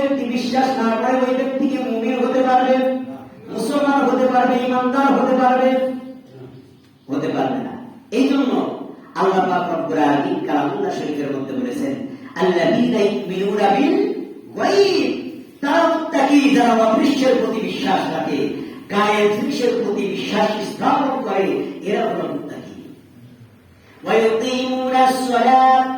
ব্যক্তি বিশ্বাস না করে ওই ব্যক্তিকে মুমিন হতে পারবে? মুসলমান হতে পারবে, ইমানদার হতে পারবে? হতে পারবে না। এই জন্য আল্লাহ পাক রব্বুল আলামিন কালামুল্লাহ শরীফের মধ্যে বলেছেন, আল্লাযীনা ইউমিনুনা বিল গায়ব। তারা মুত্তাকি, যারা অদৃশ্যের প্রতি বিশ্বাস রাখে গায়ের জিনিসের প্রতি বিশ্বাস স্থাপন করে, এরা হলো মুত্তাকি। ওয়া ওয়ায়ুকিমুনা সলাত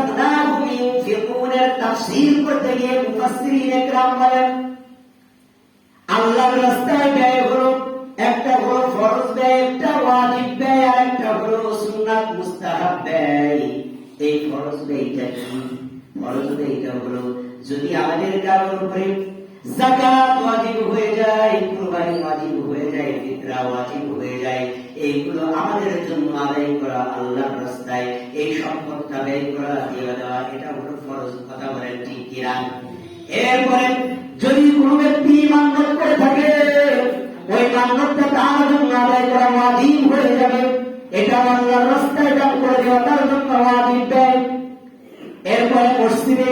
তাফসীর করতে গিয়ে মুফাসসিরিন একরাম বলেন আল্লাহর রাস্তায় ব্যয় হলো একটা হলো ফরজ ব্যয় একটা ওয়াজিব ব্যয় আর একটা হলো সুন্নাত মুস্তাহাব ব্যয় এই ফরজ ব্যয়টা কি ফরজ ব্যয়টা হলো যদি আমাদের কারোর উপরে যাকাত ওয়াজিব হয়ে যায় কুরবানি ওয়াজিব হয়ে যায় ফিতরা ওয়াজিব হয়ে যায় এইগুলো আমাদের জন্য আদায় করা আল্লাহর রাস্তায়, এই সম্পদটা ব্যয় করা দিয়ে দেওয়া, এটা হলো ফরজ, কথা বলেন ঠিক কিনা? এরপরে যদি কোনো ব্যক্তি মান্যত করে থাকে, ওই মান্যতটা তার জন্য আদায় করা ওয়াজিব হয়ে যাবে। এটা আল্লাহর রাস্তায় দান করে দেওয়া, তার জন্য ওয়াজিব ব্যয়। এরপরে মসজিদে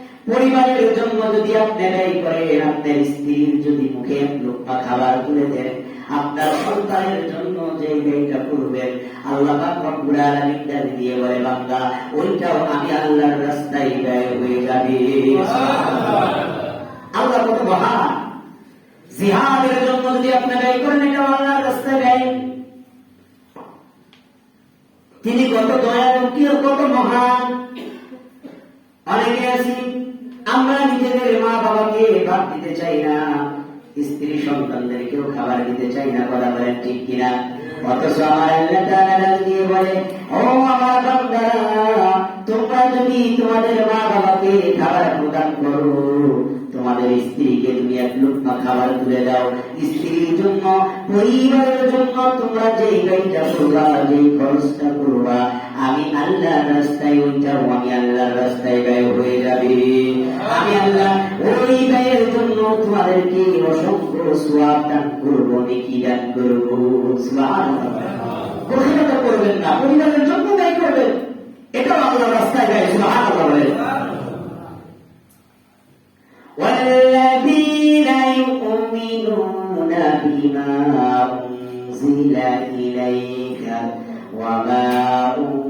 পরিবারের জন্য যদি আপনি ব্যয় করেন আপনার স্ত্রীর যদি মুখে এক লোকমা খাবার তুলে দেন আপনার সন্তানের জন্য যে ব্যয়টা করবেন আল্লাহ রব্বুল আলামিন দিয়ে বলে বান্দা ওইটাও আমি আল্লাহর রাস্তায় ব্যয় হয়ে যাবে। আল্লাহ কত মহান। জিহাদের জন্য যদি আপনি ব্যয় করেন এটা আল্লাহর রাস্তায় ব্যয়। তিনি কত দয়ালু কি কত মহান। অনেকে আছি আমরা নিজেদের মা বাবাকে ভাত দিতে চাই না। স্ত্রী সন্তানদেরকেও খাবার দিতে চাই না বলা বলেন ঠিক কিনা? অথচ আমার আল্লাহ দিয়ে বলে, ও আমার বান্দারা, তোমরা যদি তোমাদের মা বাবাকে খাবার প্রদান করো, তোমাদের স্ত্রীকে তুমি এক লুকমা খাবার তুলে দাও। স্ত্রীর জন্য, পরিবারের জন্য তোমরা যেই ব্যয়টা করবা, যেই খরচটা করবা আমি আল্লাহর রাস্তায় ওইটাও আমি আল্লাহর রাস্তায় ব্যয় হয়ে যাবে আমি আল্লাহ ওই ব্যয়ের জন্য তোমাদেরকে অসংখ্য সোয়াব দান করবো নেকি দান করবো সুবহানাল্লাহ করবেন না পরিবারের জন্য ব্যয় করবেন এটাও আল্লাহর রাস্তায় ব্যয় সুবহানাল্লাহ বলেন والذين يؤمنون بما أنزل إليك وما أنزل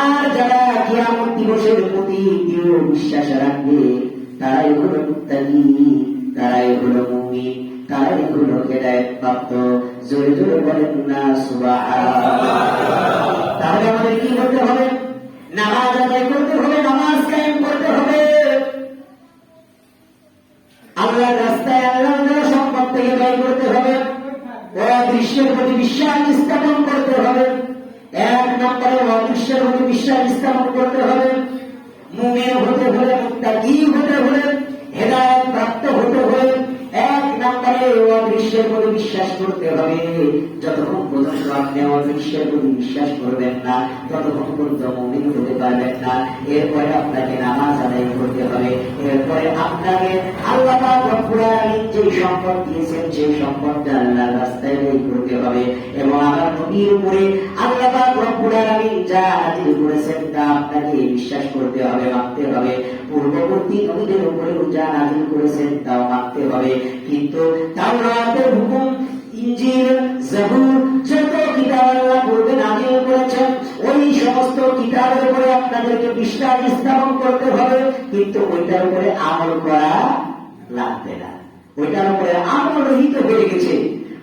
আর যারা কিয়ামত দিবসের প্রতি দৃঢ় বিশ্বাস রাখবে, তারাই হলো মুত্তাকি, তারাই হলো মুমিন, তারাই হলো হেদায়েত প্রাপ্ত জোরে জোরে বলেন না, সুবহানাল্লাহ। তাহলে আমাদের কি করতে হবে? নামাজ আদায় করতে হবে, নামাজ কায়েম করতে হবে। আল্লাহর রাস্তায় আল্লাহ সম্পদ থেকে ব্যয় করতে হবে। অদৃশ্যের প্রতি বিশ্বাস স্থাপন স্থাপন করতে হবে মুমিন হতে হলে মুত্তাকি হতে হলে, হেদায়েত প্রাপ্ত হতে হলে এক নম্বরে অদৃশ্যের প্রতি বিশ্বাস করতে হবে। যতক্ষণ পর্যন্ত আপনি অদৃশ্যের প্রতি বিশ্বাস করবেন না, ততক্ষণ পর্যন্ত মুমিন হতে পারবেন না। এরপরে আপনাকে নামাজ আদায় করতে হবে। এরপরে আপনাকে আল্লাহ যে সম্পদ দিয়েছেন সেই সম্পদটা আল্লাহর রাস্তায় করতে হবে। এবং আমার নবীর উপরে আল্লাহ পাক রব্বুল যা নাযিল করেছেন তা আপনাকে বিশ্বাস করতে হবে মানতে হবে। পূর্ববর্তী নবীদের উপরেও যা নাযিল করেছেন তাও মানতে হবে। কিন্তু তাওরাতের হুকুম ইঞ্জিল জাবুর যত কিতাব আল্লাহ পূর্বে নাযিল করেছেন, ওই সমস্ত কিতাবের উপরে আপনাদেরকে বিশ্বাস স্থাপন করতে হবে। কিন্তু ওইটার উপরে আমল করা লাগবে না। ওইটার উপরে আমল রহিত হয়ে গেছে।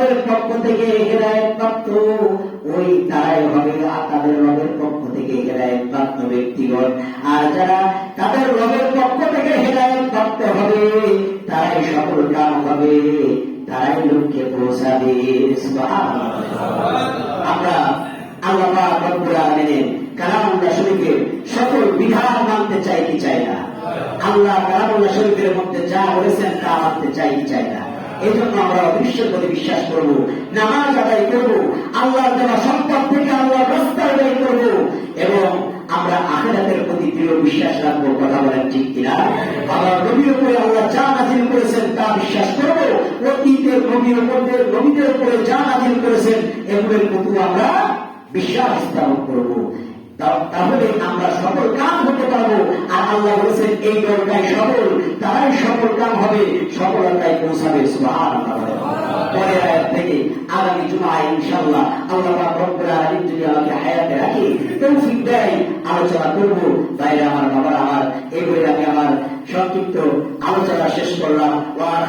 রবের পক্ষ থেকে হেদায়েত প্রাপ্ত। ওই তারাই হবে তাদের রবের পক্ষ থেকে হেদায়েত প্রাপ্ত ব্যক্তিগণ। আর যারা তাদের রবের পক্ষ থেকে হেদায়েত প্রাপ্ত হবে, তারাই সকল কাম হবে, তারাই লক্ষ্যে পৌঁছাবে। আমরা আল্লাহ রব্বুল আলামিনের কালামুল্লাহ শরীফের সকল বিধান মানতে চাই কি চাই না? আল্লাহ কালামুল্লাহ শরীফের মধ্যে যা বলেছেন তা মানতে চাই কি চাই না? এই জন্য আমরা বিশ্বের প্রতি বিশ্বাস করব, নামাজ আদায় করব, আল্লাহর দেওয়া সম্পদ থেকে আল্লাহ রাস্তায় আদায় করব এবং আমরা আখেরাতের প্রতি দৃঢ় বিশ্বাস রাখব, কথা বলেন ঠিক কিনা? আবার নবীর উপরে আল্লাহ যা নাজিল করেছেন তা বিশ্বাস করব, অতীতের নবীর উপরে নবীদের উপরে যা নাজিল করেছেন, এগুলোর প্রতি আমরা বিশ্বাস স্থাপন করব। তাহলে আমরা সকল কাম হতে পারব। আর আল্লাহ বলেছেন, এই দলটাই সফল তারাই সকল কাম হবে। সফলতায় পৌঁছাবে থেকে আগামী আল্লাহ যদি আমাকে হায়াতে রাখে, তৌফিক দেয়, আলোচনা করব। বাইরে আমার, বাবার আমার, এই বলে আমি আমার সংক্ষিপ্ত আলোচনা শেষ করলাম। ওয়া